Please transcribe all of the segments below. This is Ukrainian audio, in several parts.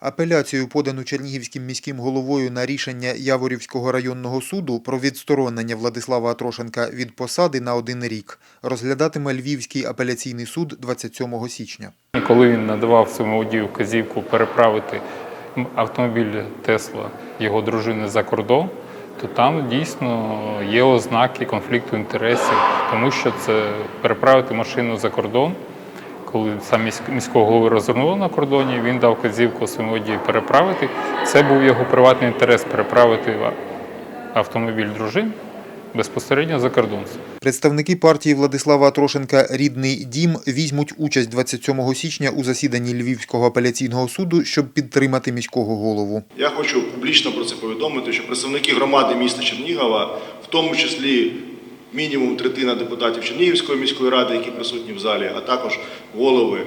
Апеляцію, подану Чернігівським міським головою на рішення Яворівського районного суду про відсторонення Владислава Атрошенка від посади на один рік, розглядатиме Львівський апеляційний суд 27 січня. Коли він надавав своєму водію вказівку переправити автомобіль Тесла його дружини за кордон, то там дійсно є ознаки конфлікту інтересів, тому що це переправити машину за кордон. Коли сам міського голови розвернули на кордоні, він дав вказівку своєму водію переправити. Це був його приватний інтерес переправити автомобіль дружин безпосередньо за кордон. Представники партії Владислава Атрошенка «Рідний дім» візьмуть участь 27 січня у засіданні Львівського апеляційного суду, щоб підтримати міського голову. Я хочу публічно про це повідомити, що представники громади міста Чернігова, в тому числі мінімум третина депутатів Чернігівської міської ради, які присутні в залі, а також голови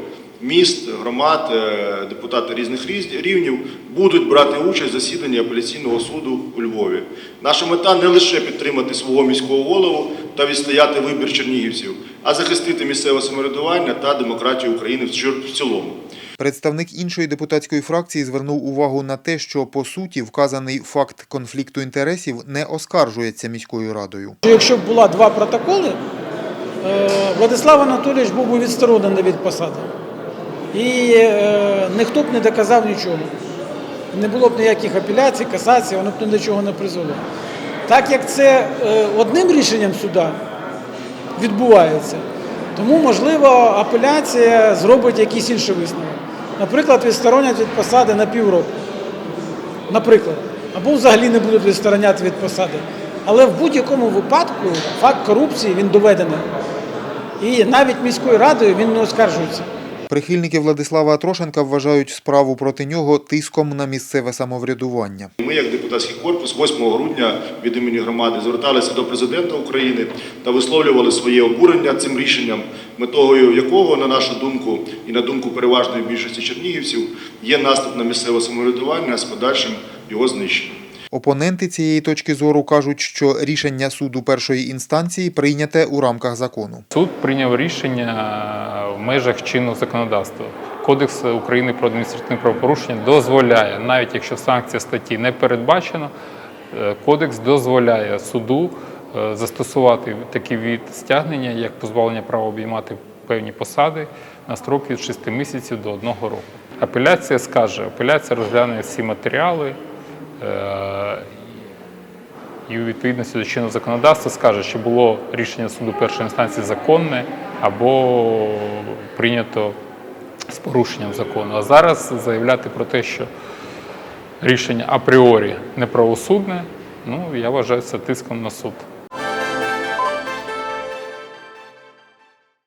міст, громад, е, депутати різних різ- рівнів, будуть брати участь в засіданні апеляційного суду у Львові. Наша мета не лише підтримати свого міського голову та відстояти вибір чернігівців, а захистити місцеве самоврядування та демократію України в цілому. Представник іншої депутатської фракції звернув увагу на те, що по суті вказаний факт конфлікту інтересів не оскаржується міською радою. Якщо б була два протоколи, е, Владислав Анатолійович був би відсторонений від посади. І е, ніхто б не доказав нічого. Не було б ніяких апеляцій, касацій, воно б ні до чого не призвело. Так як це е, одним рішенням суда відбувається, тому, можливо, апеляція зробить якийсь інший висновок. Наприклад, відсторонять від посади на півроку. Наприклад, або взагалі не будуть відстороняти від посади. Але в будь-якому випадку факт корупції він доведений. І навіть міською радою він не оскаржується. Прихильники Владислава Атрошенка вважають справу проти нього тиском на місцеве самоврядування. Ми, як депутатський корпус, 8 грудня від імені громади зверталися до президента України та висловлювали своє обурення цим рішенням, метою якого, на нашу думку, і на думку переважної більшості чернігівців, є наступ на місцеве самоврядування з подальшим його знищенням. Опоненти цієї точки зору кажуть, що рішення суду першої інстанції прийняте у рамках закону. Суд прийняв рішення в межах чинного законодавства. Кодекс України про адміністративне правопорушення дозволяє, навіть якщо санкція статті не передбачено, е, кодекс дозволяє суду е, застосувати такий від стягнення, як позбавлення права обіймати певні посади на строк від 6 місяців до 1 року. Апеляція скаже, апеляція розгляне всі матеріали. Е, і у відповідності до чинного законодавства скаже, що було рішення суду першої інстанції законне або прийнято з порушенням закону. А зараз заявляти про те, що рішення апріорі неправосудне, ну я вважаю це тиском на суд.